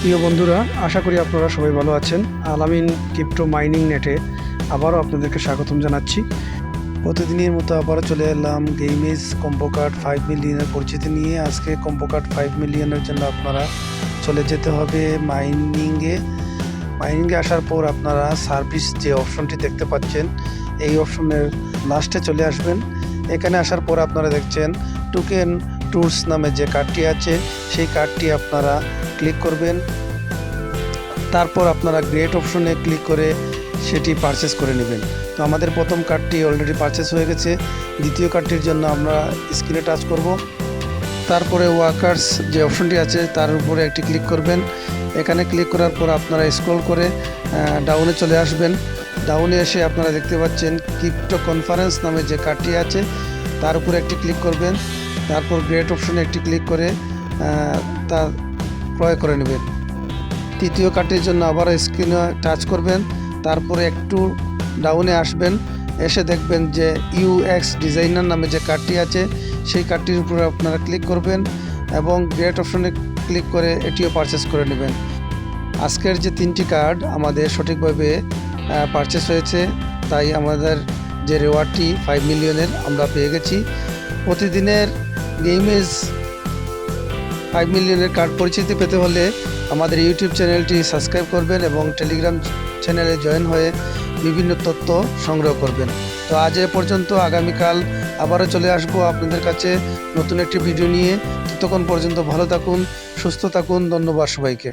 প্রিয় বন্ধুরা, আশা করি আপনারা সবাই ভালো আছেন। আলামিন ক্রিপ্টো মাইনিং নেটে আবারও আপনাদেরকে স্বাগতম জানাচ্ছি। প্রতিদিনের মতো আবারও চলে এলাম গেইমেজ কম্পো কার্ড ফাইভ মিলিয়নের পরিচিতি নিয়ে। আজকে কম্পো কার্ড ফাইভ মিলিয়নের জন্য আপনারা চলে যেতে হবে মাইনিংয়ে। মাইনিংয়ে আসার পর আপনারা সার্ভিস যে অপশনটি দেখতে পাচ্ছেন, এই অপশনের লাস্টে চলে আসবেন। এখানে আসার পর আপনারা দেখছেন টুকেন ট্যুরস নামে যে কার্ডটি আছে, সেই কার্ডটি আপনারা ক্লিক করবেন। তারপর আপনারা গ্রেট অপশনে ক্লিক করে সেটি পারচেস করে নেবেন। তো আমাদের প্রথম কার্ডটি অলরেডি পারচেস হয়ে গেছে। দ্বিতীয় কার্ডটির জন্য আমরা স্ক্রিনে টাচ করব। তারপরে ওয়াকার্স যে অপশনটি আছে তার উপরে একটি ক্লিক করবেন। এখানে ক্লিক করার পর আপনারা স্ক্রল করে ডাউনে চলে আসবেন। ডাউনে এসে আপনারা দেখতে পাচ্ছেন ক্রিপ্টো কনফারেন্স নামে যে কার্ডটি আছে তার উপরে একটি ক্লিক করবেন। তারপর গ্রেট অপশনে একটি ক্লিক করে আহ, তা ক্রয় করে নেবেন। তৃতীয় কার্ডটির জন্য আবার স্ক্রিনে টাচ করবেন, তারপরে একটু ডাউনে আসবেন, এসে দেখবেন যে ইউএক্স ডিজাইনার নামে যে কার্ডটি আছে, সেই কার্ডটির উপরে আপনারা ক্লিক করবেন এবং গ্রেট অপশনে ক্লিক করে এটিও পারচেস করে নেবেন। আজকের যে তিনটি কার্ড আমাদের সঠিকভাবে পারচেস হয়েছে, তাই আমাদের যে রেওয়ার্ডটি ফাইভ মিলিয়নের আমরা পেয়ে গেছি। প্রতিদিনের গেমেজ ফাইভ মিলিয়নের কার্ড পরিচিতি পেতে হলে আমাদের ইউটিউব চ্যানেলটি সাবস্ক্রাইব করবেন এবং টেলিগ্রাম চ্যানেলে জয়েন হয়ে বিভিন্ন তথ্য সংগ্রহ করবেন। তো আজ এ পর্যন্ত, আগামীকাল আবারও চলে আসব আপনাদের কাছে নতুন একটি ভিডিও নিয়ে। ততক্ষণ পর্যন্ত ভালো থাকুন, সুস্থ থাকুন, ধন্যবাদ সবাইকে।